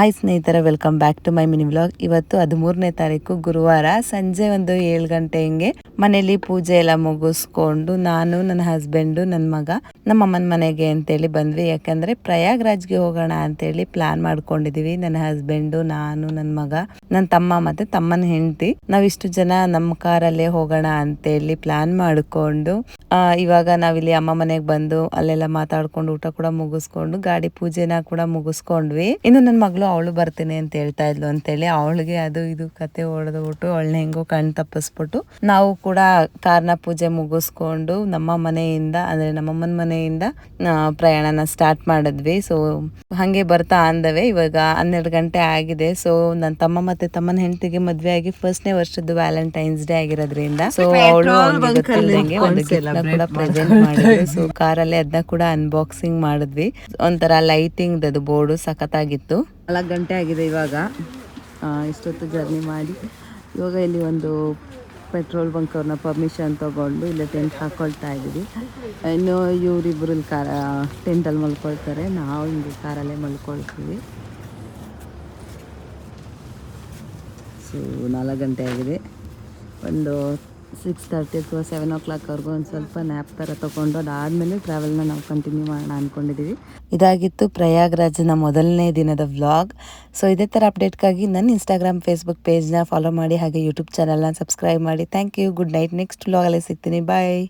Hi ಸ್ನೇಹಿತರೆ welcome back to my mini vlog ಇವತ್ತು ಹದಿಮೂರನೇ ತಾರೀಕು, ಗುರುವಾರ ಸಂಜೆ ಒಂದು ಏಳು ಗಂಟೆ ಹಿಂಗೆ ಮನೇಲಿ ಪೂಜೆ ಎಲ್ಲ ಮುಗಿಸ್ಕೊಂಡು ನಾನು, ನನ್ನ ಹಸ್ಬೆಂಡು ನನ್ನ ಮಗ, ನಮ್ಮ ಅಮ್ಮನ ಮನೆಗೆ ಅಂತೇಳಿ ಬಂದ್ವಿ. ಯಾಕಂದ್ರೆ ಪ್ರಯಾಗ್ರಾಜ್ಗೆ ಹೋಗೋಣ ಅಂತೇಳಿ ಪ್ಲಾನ್ ಮಾಡ್ಕೊಂಡಿದೀವಿ. ನನ್ನ ಹಸ್ಬೆಂಡು ನಾನು ನನ್ನ ಮಗ ನನ್ನ ತಮ್ಮ ಮತ್ತೆ ತಮ್ಮನ ಹೆಂಡತಿ. ನಾವಿಷ್ಟು ಜನ ನಮ್ಮ ಕಾರಲ್ಲೇ ಹೋಗೋಣ ಅಂತೇಳಿ ಪ್ಲಾನ್ ಮಾಡಿಕೊಂಡು ಇವಾಗ ನಾವಿಲ್ಲಿ ಅಮ್ಮ ಮನೆಗೆ ಬಂದು ಅಲ್ಲೆಲ್ಲ ಮಾತಾಡ್ಕೊಂಡು ಊಟ ಕೂಡ ಮುಗಿಸ್ಕೊಂಡು ಗಾಡಿ ಪೂಜೆನ ಕೂಡ ಮುಗಿಸ್ಕೊಂಡ್ವಿ. ಇನ್ನು ನನ್ನ ಮಗಳು ಅವಳು ಬರ್ತೀನಿ ಅಂತ ಹೇಳ್ತಾ ಇದ್ಲು ಅಂತೇಳಿ ಅವಳಿಗೆ ಅದು ಇದು ಕತೆ ಹೊಡೆದ್ಬಿಟ್ಟು ಅವಳನ್ನ ಹೆಂಗೋ ಕಣ್ ತಪ್ಪಿಸ್ಬಿಟ್ಟು ನಾವು ಕೂಡ ಕಾರ್ನ ಪೂಜೆ ಮುಗಿಸ್ಕೊಂಡು ನಮ್ಮ ಮನೆಯಿಂದ ಅಂದ್ರೆ ನಮ್ಮಮ್ಮನ ಮನೆಯಿಂದ ಪ್ರಯಾಣನ ಸ್ಟಾರ್ಟ್ ಮಾಡಿದ್ವಿ. ಸೊ ಹಂಗೆ ಬರ್ತಾ ಅಂದವೆ. ಇವಾಗ ಹನ್ನೆರಡು ಗಂಟೆ ಆಗಿದೆ. ಸೊ ನನ್ನ ತಮ್ಮ ಮತ್ತೆ ತಮ್ಮನ ಹೆಂಡತಿಗೆ ಮದ್ವೆ ಆಗಿ ಫಸ್ಟ್ನೇ ವರ್ಷದ ವ್ಯಾಲೆಂಟೈನ್ಸ್ ಡೇ ಆಗಿರೋದ್ರಿಂದ. ಸೊ ಅವಳು ಒಂದು ಕೂಡ ಪ್ರೆಸೆಂಟ್ ಮಾಡಿದ್ವಿ ಸೊ ಕಾರಲ್ಲೇ ಅದನ್ನ ಕೂಡ ಅನ್ಬಾಕ್ಸಿಂಗ್ ಮಾಡಿದ್ವಿ. ಒಂಥರ ಲೈಟಿಂಗ್ ಅದು ಬೋರ್ಡು ಸಖತ್ತಾಗಿತ್ತು. ನಾಲ್ಕು ಗಂಟೆ ಆಗಿದೆ ಇವಾಗ. ಇಷ್ಟೊತ್ತು ಜರ್ನಿ ಮಾಡಿ. ಇವಾಗ ಇಲ್ಲಿ ಒಂದು ಪೆಟ್ರೋಲ್ ಬಂಕ್ ಅವ್ರನ್ನ ಪರ್ಮಿಷನ್ ತಗೊಂಡು ಇಲ್ಲೇ ಟೆಂಟ್ ಹಾಕೊಳ್ತಾ ಇದ್ದೀವಿ. ಇನ್ನು ಇವರಿಬ್ಬರು ಇಲ್ಲಿ ಕಾರ ಟೆಂಟಲ್ಲಿ ಮಲ್ಕೊಳ್ತಾರೆ. ನಾವು ಹಿಂಗೆ ಕಾರಲ್ಲೇ ಮಲ್ಕೊಳ್ತೀವಿ. ಸೊ ನಾಲ್ಕು ಗಂಟೆ ಆಗಿದೆ. ಒಂದು ಸಿಕ್ಸ್ ತರ್ಟಿ ಅಥವಾ ಸೆವೆನ್ ಓ ಕ್ಲಾಕ್ವರೆಗೂ ಒಂದು ಸ್ವಲ್ಪ ನ್ಯಾಪ್ ಥರ ತೊಗೊಂಡು ಅದಾದಮೇಲೆ ಟ್ರಾವೆಲ್ನ ನಾವು ಕಂಟಿನ್ಯೂ ಮಾಡೋಣ ಅಂದ್ಕೊಂಡಿದ್ದೀವಿ ಇದಾಗಿತ್ತು ಪ್ರಯಾಗ್ರಾಜ್ನ ಮೊದಲನೇ ದಿನದ ವ್ಲಾಗ್ ಸೊ ಇದೇ ಥರ ಅಪ್ಡೇಟ್ಗಾಗಿ ನನ್ನ ಇನ್ಸ್ಟಾಗ್ರಾಮ್ ಫೇಸ್ಬುಕ್ ಪೇಜ್ನ ಫಾಲೋ ಮಾಡಿ ಹಾಗೆ ಯೂಟ್ಯೂಬ್ ಚಾನಲ್ನ ಸಬ್ಸ್ಕ್ರೈಬ್ ಮಾಡಿ. Thank you good night next ವ್ಲಾಗಲ್ಲೇ ಸಿಗ್ತೀನಿ. ಬಾಯ್